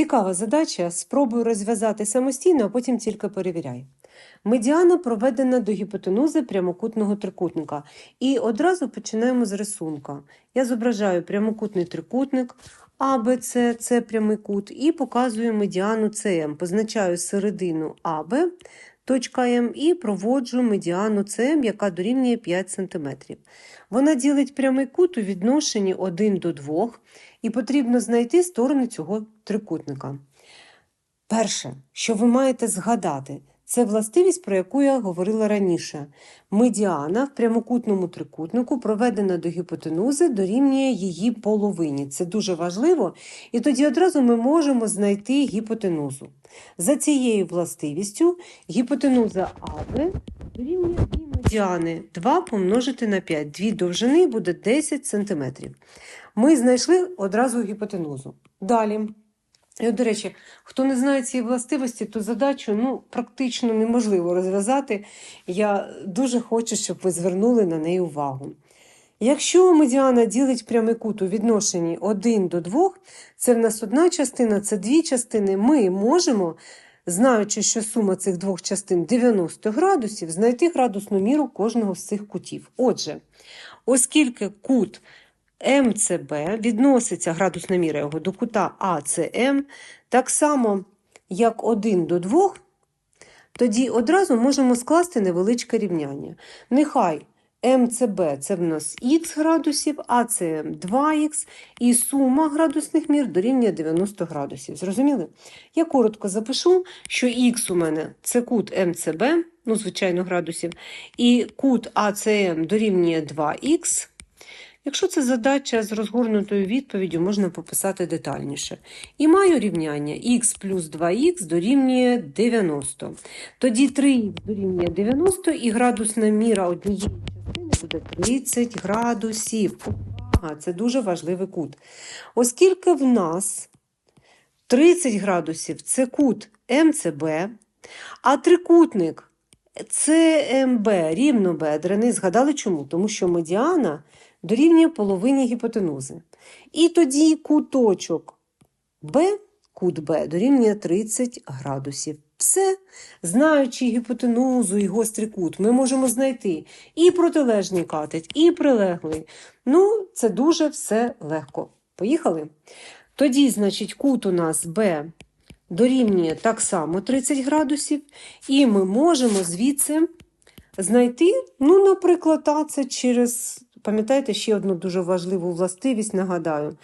Цікава задача. Спробую розв'язати самостійно, а потім тільки перевіряй. Медіана проведена до гіпотенузи прямокутного трикутника. І одразу починаємо з рисунка. Я зображаю прямокутний трикутник, АБЦ – це прямий кут, і показую медіану СМ. Позначаю середину АБ, точка М, і проводжу медіану СМ, яка дорівнює 5 см. Вона ділить прямий кут у відношенні 1 до 2, і потрібно знайти сторони цього трикутника. Перше, що ви маєте згадати, це властивість, про яку я говорила раніше. Медіана в прямокутному трикутнику проведена до гіпотенузи, дорівнює її половині. Це дуже важливо, і тоді одразу ми можемо знайти гіпотенузу. За цією властивістю гіпотенуза АБ дорівнює 2 медіани 2 помножити на 5. Дві довжини буде 10 см. Ми знайшли одразу гіпотенузу. Далі. І, от, до речі, хто не знає цієї властивості, то задачу ну, практично неможливо розв'язати. Я дуже хочу, щоб ви звернули на неї увагу. Якщо медіана ділить прямий кут у відношенні 1 до 2, це в нас одна частина, це дві частини, ми можемо, знаючи, що сума цих двох частин 90 градусів, знайти градусну міру кожного з цих кутів. Отже, оскільки кут МЦБ відноситься градусна міра його до кута АЦМ, так само, як 1 до 2, тоді одразу можемо скласти невеличке рівняння. Нехай МЦБ це в нас х градусів, АЦМ 2х, і сума градусних мір дорівнює 90 градусів. Зрозуміли? Я коротко запишу, що х у мене це кут МЦБ, ну, звичайно, градусів, і кут АЦМ дорівнює 2х. Якщо це задача з розгорнутою відповіддю, можна пописати детальніше. І маю рівняння х плюс 2х дорівнює 90. Тоді 3х дорівнює 90 і градусна міра однієї частини буде 30 градусів. Ага, це дуже важливий кут. Оскільки в нас 30 градусів це кут МЦБ, а трикутник ЦМБ рівнобедрений. Згадали чому? Тому що медіана дорівнює половині гіпотенузи. І тоді куточок Б, кут Б дорівнює 30 градусів. Все, знаючи гіпотенузу і гострий кут, ми можемо знайти і протилежний катет, і прилеглий. Ну, це дуже все легко. Поїхали? Тоді, значить, кут у нас Б дорівнює так само 30 градусів, і ми можемо звідси знайти, ну, наприклад, це через, пам'ятаєте, ще одну дуже важливу властивість, нагадаю.